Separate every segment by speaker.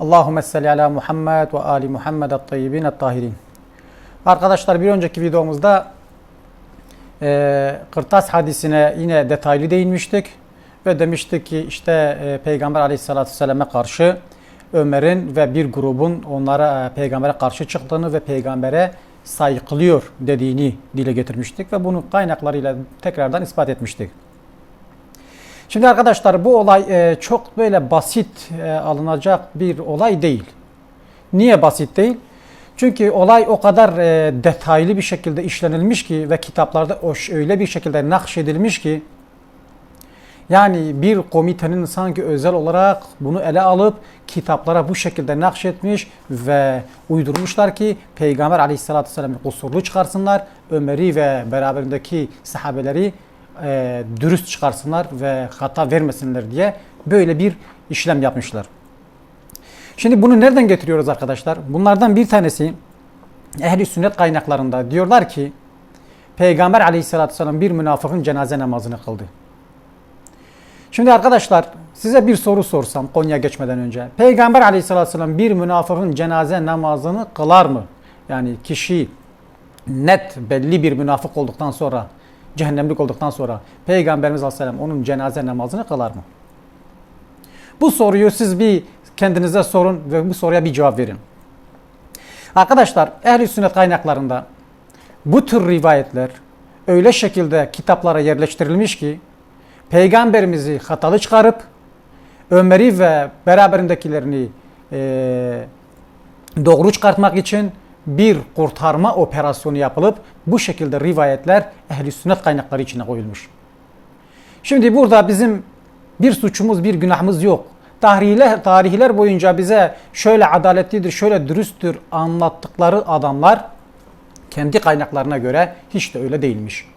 Speaker 1: Allahümme salli ala Muhammed ve ali Muhammed at-tayyibin at-tahirin. Arkadaşlar bir önceki videomuzda e, Kırtas hadisine yine detaylı değinmiştik. Ve demiştik ki işte e, Peygamber aleyhissalatü vesselam'a karşı Ömer'in ve bir grubun onlara e, peygambere karşı çıktığını ve peygambere saykılıyor dediğini dile getirmiştik ve bunu kaynaklarıyla tekrardan ispat etmiştik. Şimdi arkadaşlar bu olay e, çok böyle basit e, alınacak bir olay değil. Niye basit değil? Çünkü olay o kadar e, detaylı bir şekilde işlenilmiş ki ve kitaplarda öyle bir şekilde nakşedilmiş ki yani bir komitenin sanki özel olarak bunu ele alıp kitaplara bu şekilde nakşetmiş ve uydurmuşlar ki Peygamber aleyhissalatü vesselam'ı kusurlu çıkarsınlar. Ömer'i ve beraberindeki sahabeleri e, dürüst çıkarsınlar ve hata vermesinler diye böyle bir işlem yapmışlar. Şimdi bunu nereden getiriyoruz arkadaşlar? Bunlardan bir tanesi ehli sünnet kaynaklarında diyorlar ki Peygamber aleyhissalatü vesselam bir münafıkın cenaze namazını kıldı. Şimdi arkadaşlar size bir soru sorsam Konya geçmeden önce. Peygamber aleyhissalatü vesselam bir münafıkın cenaze namazını kılar mı? Yani kişi net belli bir münafık olduktan sonra, cehennemlik olduktan sonra Peygamberimiz aleyhisselam onun cenaze namazını kılar mı? Bu soruyu siz bir kendinize sorun ve bu soruya bir cevap verin. Arkadaşlar ehl sünnet kaynaklarında bu tür rivayetler öyle şekilde kitaplara yerleştirilmiş ki Peygamberimizi hatalı çıkarıp Ömer'i ve beraberindekilerini eee, doğru çıkartmak için bir kurtarma operasyonu yapılıp bu şekilde rivayetler ehli sünnet kaynakları içine koyulmuş. Şimdi burada bizim bir suçumuz, bir günahımız yok. Tarihler, tarihler boyunca bize şöyle adaletlidir, şöyle dürüsttür anlattıkları adamlar kendi kaynaklarına göre hiç de öyle değilmiş.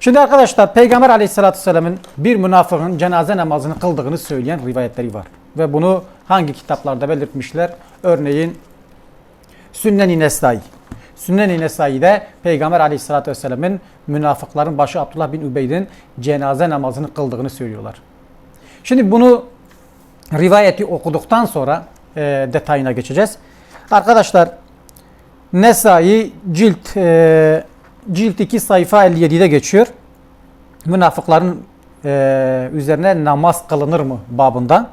Speaker 1: Şimdi arkadaşlar Peygamber aleyhissalatü vesselamın bir münafığın cenaze namazını kıldığını söyleyen rivayetleri var. Ve bunu hangi kitaplarda belirtmişler? Örneğin Sünnen-i Nesai. Sünnen-i Nesai'de Peygamber aleyhissalatü vesselamın münafıkların başı Abdullah bin Übeyd'in cenaze namazını kıldığını söylüyorlar. Şimdi bunu rivayeti okuduktan sonra e, detayına geçeceğiz. Arkadaşlar Nesai cilt e, cilt 2 sayfa 57'de geçiyor. Münafıkların e, üzerine namaz kılınır mı babında.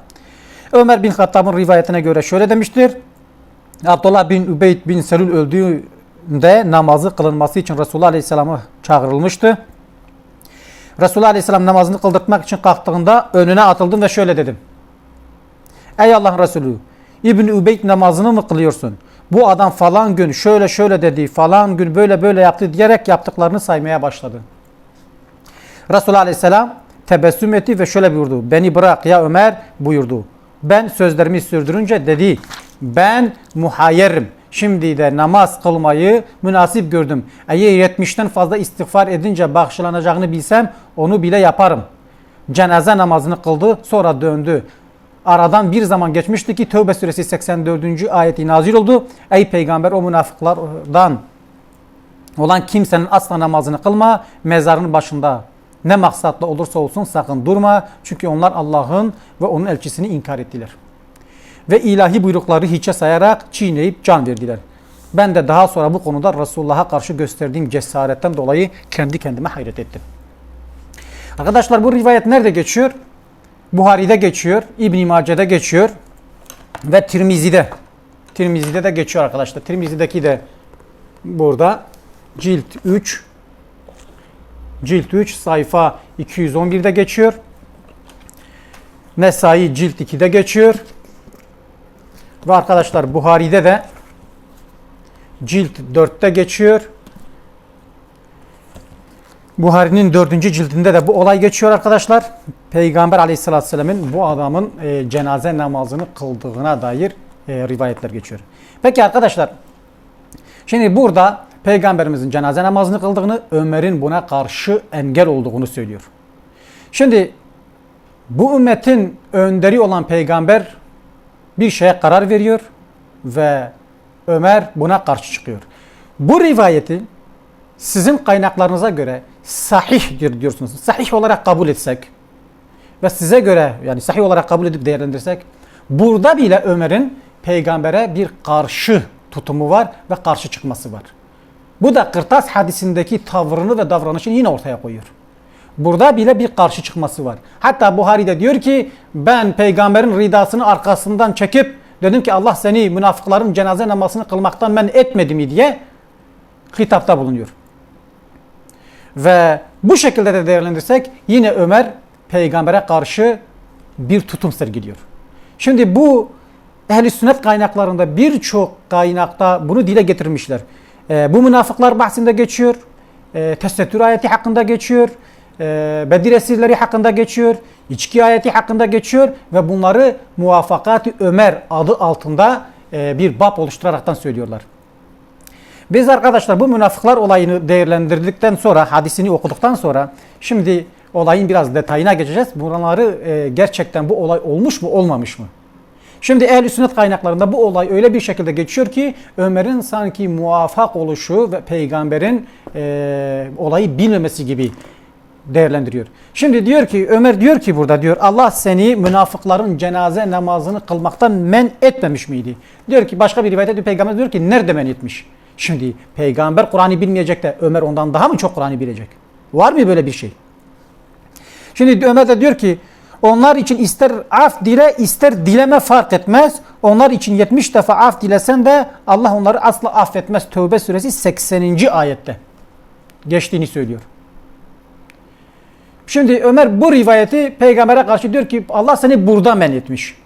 Speaker 1: Ömer bin Hattab'ın rivayetine göre şöyle demiştir. Abdullah bin Übeyd bin Selül öldüğünde namazı kılınması için Resulullah Aleyhisselam'a çağrılmıştı. Resulullah Aleyhisselam namazını kıldırtmak için kalktığında önüne atıldım ve şöyle dedim. Ey Allah'ın Resulü İbn Übeyd namazını mı kılıyorsun? Bu adam falan gün şöyle şöyle dedi, falan gün böyle böyle yaptı diyerek yaptıklarını saymaya başladı. Resulullah Aleyhisselam tebessüm etti ve şöyle buyurdu. Beni bırak ya Ömer buyurdu. Ben sözlerimi sürdürünce dedi. Ben muhayyerim. Şimdi de namaz kılmayı münasip gördüm. Eğer 70'ten fazla istiğfar edince bağışlanacağını bilsem onu bile yaparım. Cenaze namazını kıldı sonra döndü. Aradan bir zaman geçmişti ki Tövbe suresi 84. ayeti nazil oldu. Ey peygamber o münafıklardan olan kimsenin asla namazını kılma, mezarın başında ne maksatla olursa olsun sakın durma. Çünkü onlar Allah'ın ve onun elçisini inkar ettiler. Ve ilahi buyrukları hiçe sayarak çiğneyip can verdiler. Ben de daha sonra bu konuda Resulullah'a karşı gösterdiğim cesaretten dolayı kendi kendime hayret ettim. Arkadaşlar bu rivayet nerede geçiyor? Buhari'de geçiyor, İbn-i Mace'de geçiyor ve Tirmizi'de. Tirmizi'de de geçiyor arkadaşlar. Tirmizi'deki de burada cilt 3 cilt 3 sayfa 211'de geçiyor. Nesai cilt 2'de geçiyor. Ve arkadaşlar Buhari'de de cilt 4'te geçiyor. Buhari'nin 4. cildinde de bu olay geçiyor arkadaşlar. Peygamber aleyhissalatü vesselamın bu adamın e, cenaze namazını kıldığına dair e, rivayetler geçiyor. Peki arkadaşlar şimdi burada Peygamberimizin cenaze namazını kıldığını Ömer'in buna karşı engel olduğunu söylüyor. Şimdi bu ümmetin önderi olan peygamber bir şeye karar veriyor ve Ömer buna karşı çıkıyor. Bu rivayeti sizin kaynaklarınıza göre sahihdir diyorsunuz. Sahih olarak kabul etsek ve size göre yani sahih olarak kabul edip değerlendirsek Burada bile Ömer'in peygambere bir karşı tutumu var ve karşı çıkması var. Bu da Kırtas hadisindeki tavrını ve davranışını yine ortaya koyuyor. Burada bile bir karşı çıkması var. Hatta Buhari'de diyor ki ben peygamberin ridasını arkasından çekip dedim ki Allah seni münafıkların cenaze namazını kılmaktan men etmedi mi diye hitapta bulunuyor. Ve bu şekilde de değerlendirsek yine Ömer peygambere karşı bir tutum sergiliyor. Şimdi bu ehli sünnet kaynaklarında birçok kaynakta bunu dile getirmişler. Ee, bu münafıklar bahsinde geçiyor. E, tesettür ayeti hakkında geçiyor. E, Bedir esirleri hakkında geçiyor. içki ayeti hakkında geçiyor. Ve bunları Muvafakat-ı Ömer adı altında e, bir bab oluşturaraktan söylüyorlar. Biz arkadaşlar bu münafıklar olayını değerlendirdikten sonra, hadisini okuduktan sonra şimdi olayın biraz detayına geçeceğiz. Buraları e, gerçekten bu olay olmuş mu olmamış mı? Şimdi ehl sünnet kaynaklarında bu olay öyle bir şekilde geçiyor ki Ömer'in sanki muvaffak oluşu ve peygamberin e, olayı bilmemesi gibi değerlendiriyor. Şimdi diyor ki Ömer diyor ki burada diyor Allah seni münafıkların cenaze namazını kılmaktan men etmemiş miydi? Diyor ki başka bir rivayette diyor, peygamber diyor ki nerede men etmiş? Şimdi peygamber Kur'an'ı bilmeyecek de Ömer ondan daha mı çok Kur'an'ı bilecek? Var mı böyle bir şey? Şimdi Ömer de diyor ki onlar için ister af dile ister dileme fark etmez. Onlar için 70 defa af dilesen de Allah onları asla affetmez. Tövbe suresi 80. ayette geçtiğini söylüyor. Şimdi Ömer bu rivayeti peygambere karşı diyor ki Allah seni burada men etmiş.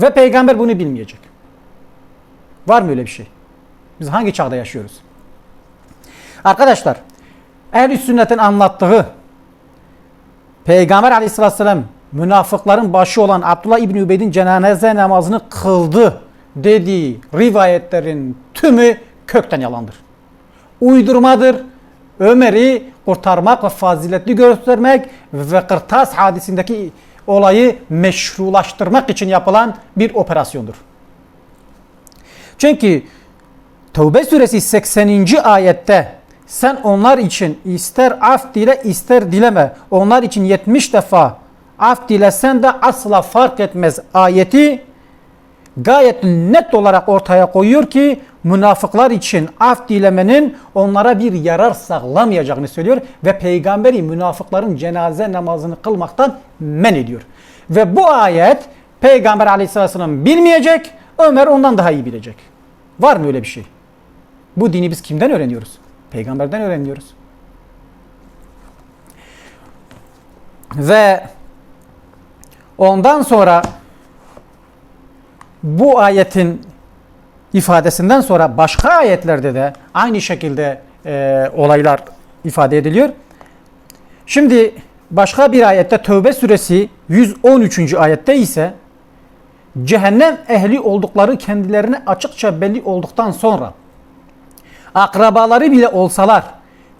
Speaker 1: Ve peygamber bunu bilmeyecek. Var mı öyle bir şey? Biz hangi çağda yaşıyoruz? Arkadaşlar, ehl sünnetin anlattığı Peygamber aleyhissalatü münafıkların başı olan Abdullah İbni Übeyd'in cenaze namazını kıldı dediği rivayetlerin tümü kökten yalandır. Uydurmadır. Ömer'i kurtarmak ve faziletli göstermek ve Kırtas hadisindeki olayı meşrulaştırmak için yapılan bir operasyondur. Çünkü Tevbe suresi 80. ayette sen onlar için ister af dile ister dileme onlar için 70 defa af dilesen de asla fark etmez ayeti gayet net olarak ortaya koyuyor ki münafıklar için af dilemenin onlara bir yarar sağlamayacağını söylüyor ve peygamberi münafıkların cenaze namazını kılmaktan men ediyor. Ve bu ayet peygamber aleyhisselatü vesselam bilmeyecek Ömer ondan daha iyi bilecek. Var mı öyle bir şey? Bu dini biz kimden öğreniyoruz? Peygamberden öğreniyoruz. Ve ondan sonra bu ayetin ifadesinden sonra başka ayetlerde de aynı şekilde e, olaylar ifade ediliyor. Şimdi başka bir ayette Tövbe suresi 113. ayette ise cehennem ehli oldukları kendilerine açıkça belli olduktan sonra akrabaları bile olsalar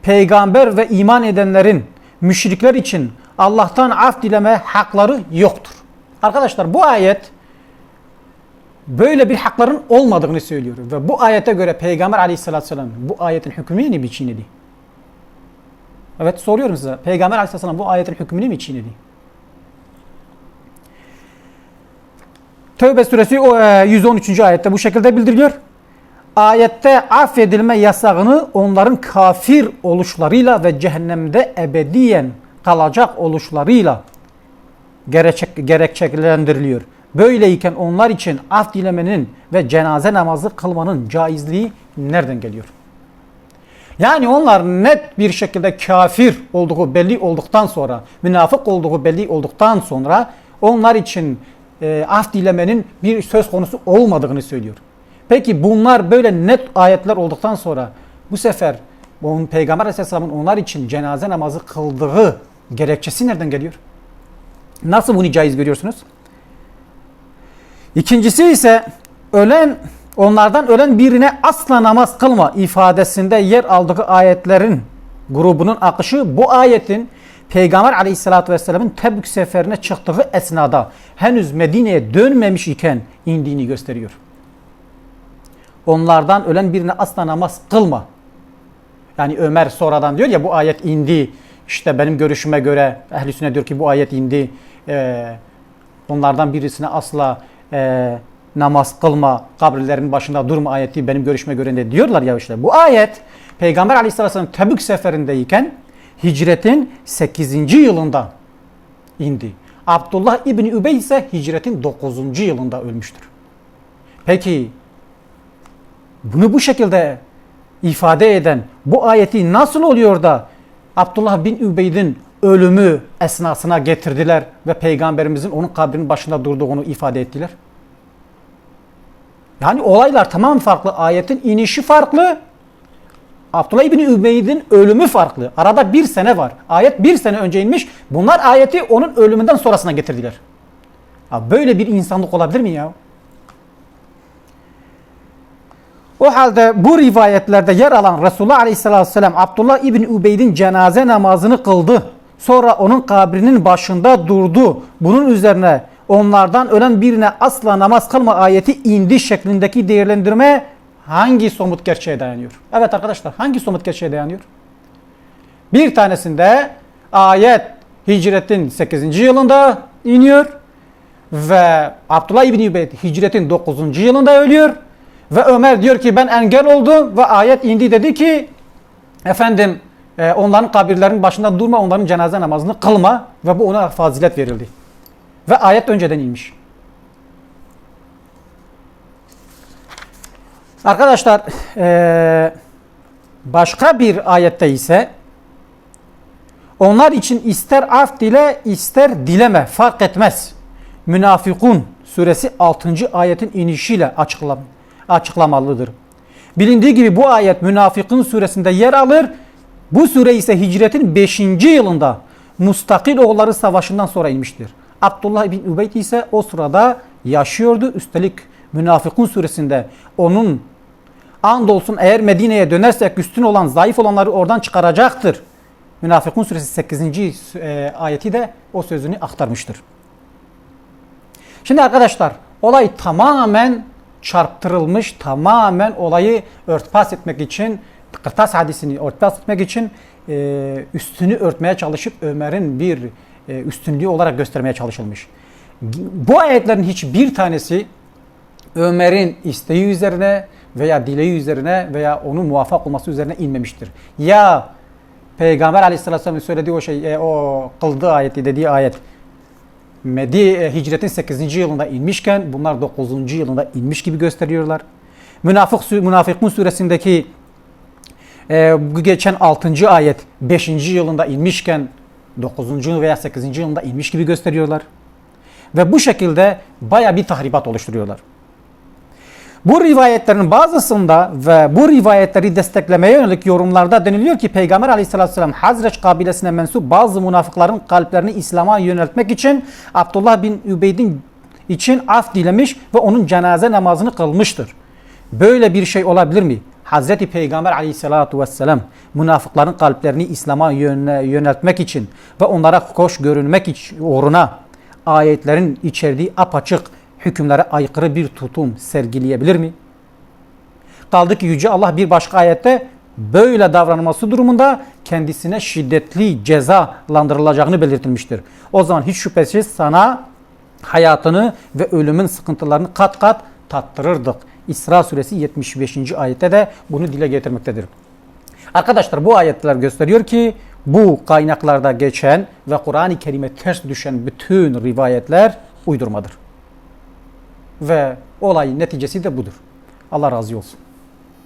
Speaker 1: peygamber ve iman edenlerin müşrikler için Allah'tan af dileme hakları yoktur. Arkadaşlar bu ayet böyle bir hakların olmadığını söylüyor. Ve bu ayete göre Peygamber aleyhissalatü vesselam bu ayetin hükmünü mi çiğnedi? Evet soruyorum size. Peygamber aleyhissalatü vesselam bu ayetin hükmünü mi çiğnedi? Tövbe suresi 113. ayette bu şekilde bildiriliyor ayette affedilme yasağını onların kafir oluşlarıyla ve cehennemde ebediyen kalacak oluşlarıyla gerekçelendiriliyor. Böyleyken onlar için af dilemenin ve cenaze namazı kılmanın caizliği nereden geliyor? Yani onlar net bir şekilde kafir olduğu belli olduktan sonra, münafık olduğu belli olduktan sonra onlar için e, af dilemenin bir söz konusu olmadığını söylüyor. Peki bunlar böyle net ayetler olduktan sonra bu sefer onun Peygamber Aleyhisselam'ın onlar için cenaze namazı kıldığı gerekçesi nereden geliyor? Nasıl bunu caiz görüyorsunuz? İkincisi ise ölen onlardan ölen birine asla namaz kılma ifadesinde yer aldığı ayetlerin grubunun akışı bu ayetin Peygamber aleyhissalatü vesselamın Tebük seferine çıktığı esnada henüz Medine'ye dönmemiş iken indiğini gösteriyor onlardan ölen birine asla namaz kılma. Yani Ömer sonradan diyor ya bu ayet indi. İşte benim görüşüme göre ehl sünnet diyor ki bu ayet indi. Ee, onlardan birisine asla e, namaz kılma, kabirlerin başında durma ayeti benim görüşme göre de diyorlar ya işte. Bu ayet Peygamber aleyhisselam Tebük seferindeyken hicretin 8. yılında indi. Abdullah İbni Übey ise hicretin 9. yılında ölmüştür. Peki bunu bu şekilde ifade eden bu ayeti nasıl oluyor da Abdullah bin Übeyd'in ölümü esnasına getirdiler ve peygamberimizin onun kabrinin başında durduğunu ifade ettiler? Yani olaylar tamam farklı. Ayetin inişi farklı. Abdullah İbni Übeyd'in ölümü farklı. Arada bir sene var. Ayet bir sene önce inmiş. Bunlar ayeti onun ölümünden sonrasına getirdiler. Ya böyle bir insanlık olabilir mi ya? O halde bu rivayetlerde yer alan Resulullah Aleyhisselatü Vesselam Abdullah İbni Übeyd'in cenaze namazını kıldı. Sonra onun kabrinin başında durdu. Bunun üzerine onlardan ölen birine asla namaz kılma ayeti indi şeklindeki değerlendirme hangi somut gerçeğe dayanıyor? Evet arkadaşlar hangi somut gerçeğe dayanıyor? Bir tanesinde ayet hicretin 8. yılında iniyor ve Abdullah İbni Übeyd hicretin 9. yılında ölüyor. Ve Ömer diyor ki ben engel oldum ve ayet indi dedi ki efendim e, onların kabirlerinin başında durma onların cenaze namazını kılma ve bu ona fazilet verildi. Ve ayet önceden inmiş. Arkadaşlar başka bir ayette ise onlar için ister af dile ister dileme fark etmez. Münafikun suresi 6. ayetin inişiyle açıklam açıklamalıdır. Bilindiği gibi bu ayet Münafıkın suresinde yer alır. Bu sure ise hicretin 5. yılında Mustakil oğulları savaşından sonra inmiştir. Abdullah bin Übeyd ise o sırada yaşıyordu. Üstelik Münafıkun suresinde onun andolsun eğer Medine'ye dönersek üstün olan zayıf olanları oradan çıkaracaktır. Münafıkun suresi 8. E, ayeti de o sözünü aktarmıştır. Şimdi arkadaşlar olay tamamen çarptırılmış tamamen olayı örtbas etmek için kırtas hadisini örtbas etmek için e, üstünü örtmeye çalışıp Ömer'in bir üstünlüğü olarak göstermeye çalışılmış. Bu ayetlerin hiçbir tanesi Ömer'in isteği üzerine veya dileği üzerine veya onun muvaffak olması üzerine inmemiştir. Ya Peygamber Aleyhisselatü söylediği o şey, e, o kıldığı ayeti dediği ayet Medi e, hicretin 8. yılında inmişken bunlar 9. yılında inmiş gibi gösteriyorlar. Münafık Münafıkun suresindeki e, geçen 6. ayet 5. yılında inmişken 9. veya 8. yılında inmiş gibi gösteriyorlar. Ve bu şekilde baya bir tahribat oluşturuyorlar. Bu rivayetlerin bazısında ve bu rivayetleri desteklemeye yönelik yorumlarda deniliyor ki Peygamber aleyhissalatü vesselam Hazreç kabilesine mensup bazı münafıkların kalplerini İslam'a yöneltmek için Abdullah bin Übeyd'in için af dilemiş ve onun cenaze namazını kılmıştır. Böyle bir şey olabilir mi? Hazreti Peygamber aleyhissalatu vesselam münafıkların kalplerini İslam'a yöneltmek için ve onlara hoş görünmek uğruna ayetlerin içerdiği apaçık hükümlere aykırı bir tutum sergileyebilir mi? Kaldı ki Yüce Allah bir başka ayette böyle davranması durumunda kendisine şiddetli cezalandırılacağını belirtilmiştir. O zaman hiç şüphesiz sana hayatını ve ölümün sıkıntılarını kat kat tattırırdık. İsra suresi 75. ayette de bunu dile getirmektedir. Arkadaşlar bu ayetler gösteriyor ki bu kaynaklarda geçen ve Kur'an-ı Kerim'e ters düşen bütün rivayetler uydurmadır. Ve olayın neticesi de budur. Allah razı olsun.